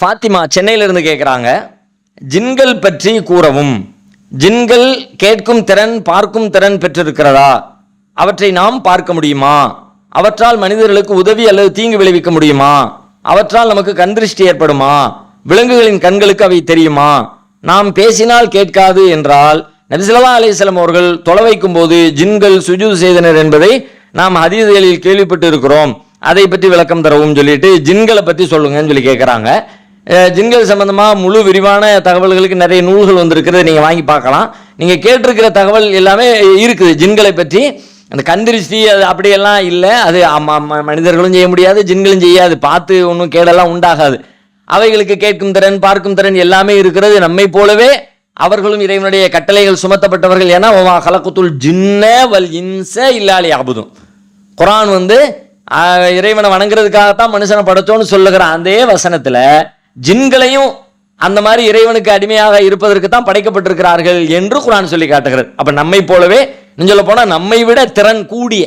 ஃபாத்திமா சென்னையிலிருந்து கேட்குறாங்க ஜின்கள் பற்றி கூறவும். ஜின்கள் கேட்கும் திறன் பார்க்கும் திறன் பெற்றிருக்கிறதா? அவற்றை நாம் பார்க்க முடியுமா? அவற்றால் மனிதர்களுக்கு உதவி அல்லது தீங்கு விளைவிக்க முடியுமா? அவற்றால் நமக்கு கண்திருஷ்டி ஏற்படுமா? விலங்குகளின் கண்களுக்கு அவை தெரியுமா? நாம் பேசினால் கேட்காது என்றால் நபிசல்லா அலிஸ்லாம் அவர்கள் தொலை வைக்கும் போது ஜின்கள் சுஜு செய்தனர் என்பதை நாம் ஹதீதுகளில் கேள்விப்பட்டு இருக்கிறோம் அதை பற்றி விளக்கம் தரவும் சொல்லிட்டு ஜின்களை பற்றி சொல்லுங்கன்னு சொல்லி கேட்குறாங்க ஜின்கள் சம்பந்தமாக முழு விரிவான தகவல்களுக்கு நிறைய நூல்கள் வந்திருக்கிறது நீங்கள் வாங்கி பார்க்கலாம். நீங்கள் கேட்டிருக்கிற தகவல் எல்லாமே இருக்குது. ஜின்களை பற்றி அந்த கந்திரிஷ்டி அது அப்படியெல்லாம் இல்லை. அது ம- மனிதர்களும் செய்ய முடியாது ஜின்களும் செய்யாது. பார்த்து ஒன்றும் கேடெல்லாம் உண்டாகாது. அவைகளுக்கு கேட்கும் திறன் பார்க்கும் திறன் எல்லாமே இருக்கிறது நம்மை போலவே அவர்களும் இறைவனுடைய கட்டளைகள் சுமத்தப்பட்டவர்கள் ஏன்னா கலக்குத்துள் ஜின்ன வல் இன்ச இல்லாலே அபுதும் குரான் வந்து இறைவனை வணங்குறதுக்காகத்தான் மனுஷனை படைச்சோன்னு சொல்லுகிற அதே வசனத்தில் ஜின்களையும் அந்த மாதிரி இறைவனுக்கு அடிமையாக இருப்பதற்கு தான் படைக்கப்பட்டிருக்கிறார்கள் என்று குரான் சொல்லி காட்டுகிறது. அப்போ நம்மை போலவே சொல்ல போனால் நம்மை விட திறன் கூடிய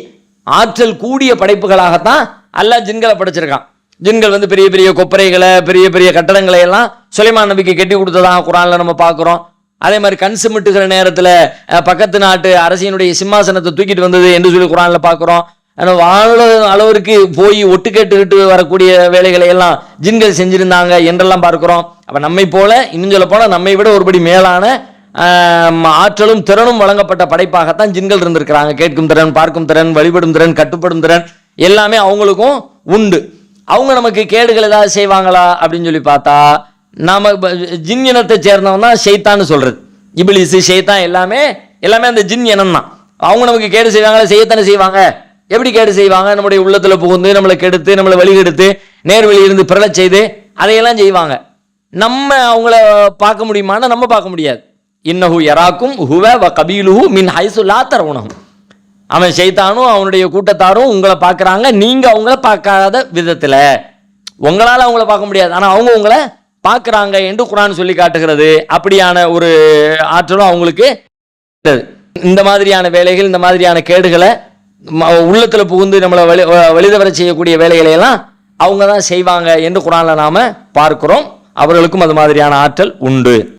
ஆற்றல் கூடிய படைப்புகளாகத்தான் அல்லாஹ் ஜின்களை படைச்சிருக்கான். ஜின்கள் வந்து பெரிய பெரிய கொப்பரைகளை பெரிய பெரிய கட்டடங்களை எல்லாம் சுலைமான் நபிக்கு கட்டி கொடுத்ததாக குரான்ல நம்ம பார்க்குறோம். அதே மாதிரி கண் சிமிட்டுகிற நேரத்தில் பக்கத்து நாட்டு அரசியனுடைய சிம்மாசனத்தை தூக்கிட்டு வந்தது என்று சொல்லி குரானில் பார்க்குறோம். ஆனால் வாழ அளவிற்கு போய் ஒட்டு கேட்டுக்கிட்டு வரக்கூடிய வேலைகளை எல்லாம் ஜின்கள் செஞ்சுருந்தாங்க என்றெல்லாம் பார்க்குறோம். அப்போ நம்மை போல இன்னும் சொல்ல போனால் நம்மை விட ஒருபடி மேலான ஆற்றலும் திறனும் வழங்கப்பட்ட படைப்பாகத்தான் ஜின்கள் இருந்திருக்கிறாங்க. கேட்கும் திறன் பார்க்கும் திறன் வழிபடும் திறன் கட்டுப்படும் திறன் எல்லாமே அவங்களுக்கும் உண்டு. அவங்க நமக்கு கேடுகள் ஏதாவது செய்வாங்களா அப்படின்னு சொல்லி பார்த்தா நாம் ஜின் இனத்தை சேர்ந்தவன் தான் ஷெய்தான்னு சொல்கிறது இபிலிசு ஷெய்தான் எல்லாமே எல்லாமே அந்த ஜின் இனம் தான் அவங்க நமக்கு கேடு செய்வாங்களா? செய்யத்தானே செய்வாங்க? எப்படி கேடு செய்வாங்க? நம்முடைய உள்ளத்தில் புகுந்து நம்மளை கெடுத்து நம்மளை வழிகெடுத்து நேர்வழி இருந்து பிறல செய்து அதையெல்லாம் செய்வாங்க. நம்ம அவங்கள பார்க்க முடியுமான்னா நம்ம பார்க்க முடியாது. இன்னஹு யராக்கும் ஹுவ வ கபீலுஹு மின் ஹைசுல்லா லா தரவுனஹும் அவன் செய்தானும் அவனுடைய கூட்டத்தாரும் உங்களை பார்க்குறாங்க. நீங்கள் அவங்கள பார்க்காத விதத்தில். உங்களால் அவங்கள பார்க்க முடியாது. ஆனால் அவங்க உங்களை பார்க்குறாங்க என்று குரான் சொல்லி காட்டுகிறது. அப்படியான ஒரு ஆற்றலும் அவங்களுக்கு இந்த மாதிரியான வேலைகள் இந்த மாதிரியான கேடுகளை உள்ளத்தில் புகுந்து நம்மளை வழி வழிதவர செய்யக்கூடிய வேலைகளை எல்லாம் அவங்க தான் செய்வாங்க என்று குரானில் நாம் பார்க்கிறோம். அவர்களுக்கும் அது மாதிரியான ஆற்றல் உண்டு.